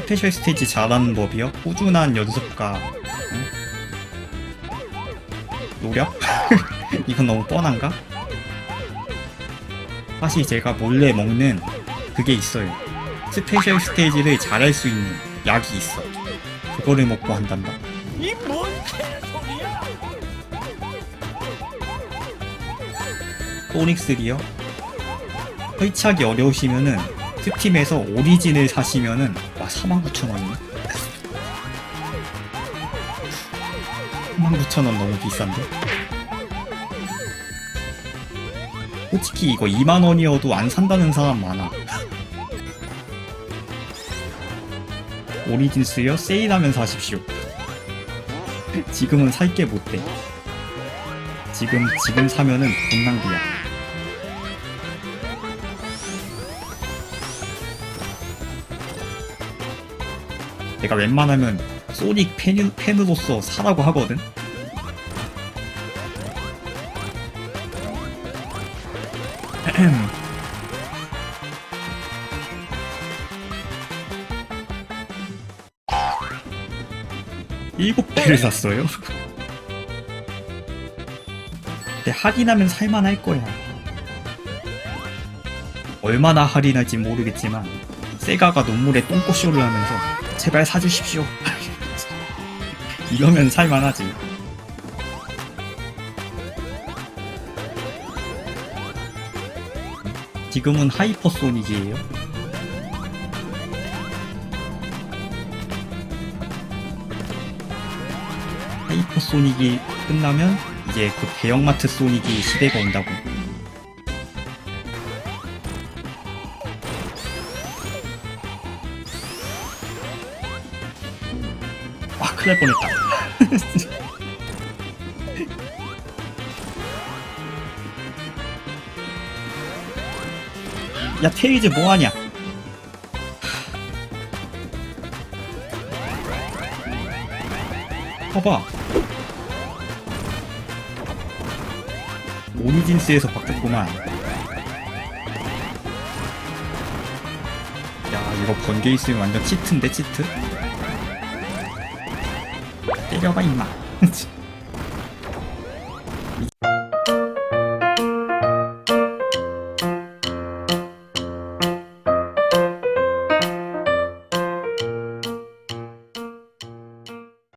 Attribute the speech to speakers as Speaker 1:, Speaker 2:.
Speaker 1: 스페셜 스테이지 잘하는 법이요? 꾸준한 연습과 응? 노력? 이건 너무 뻔한가? 사실 제가 몰래 먹는 그게 있어요. 스페셜 스테이지를 잘할 수 있는 약이 있어. 그거를 먹고 한단다.
Speaker 2: 이 뭔 개소리야?
Speaker 1: 소닉3요? 설치하기 어려우시면은 스팀에서 오리진을 사시면은 와 49,000원이네. 39,000원 너무 비싼데? 솔직히 이거 2만원이어도 안 산다는 사람 많아. 오리진 쓰여? 세일하면 사십시오. 지금은 살 게 못돼 지금 지금 사면은 돈 낭비야 내가 웬만하면 소닉 팬, 팬으로서 사라고 하거든? 일곱 배를 샀어요? 근데 할인하면 살만할 거야. 얼마나 할인할지 모르겠지만 세가가 눈물에 똥꼬쇼를 하면서 제발 사주십시오. 이러면 살만하지. 지금은 하이퍼소닉이에요. 하이퍼소닉이 끝나면 이제 그 대형마트 소닉이 시대가 온다고. 아, 큰일 날 뻔했다. 야, 테이즈 뭐하냐? 봐봐. 오리진스에서 바뀌었구만. 야, 이거 번개 있으면 완전 치트인데, 치트? 때려봐, 임마.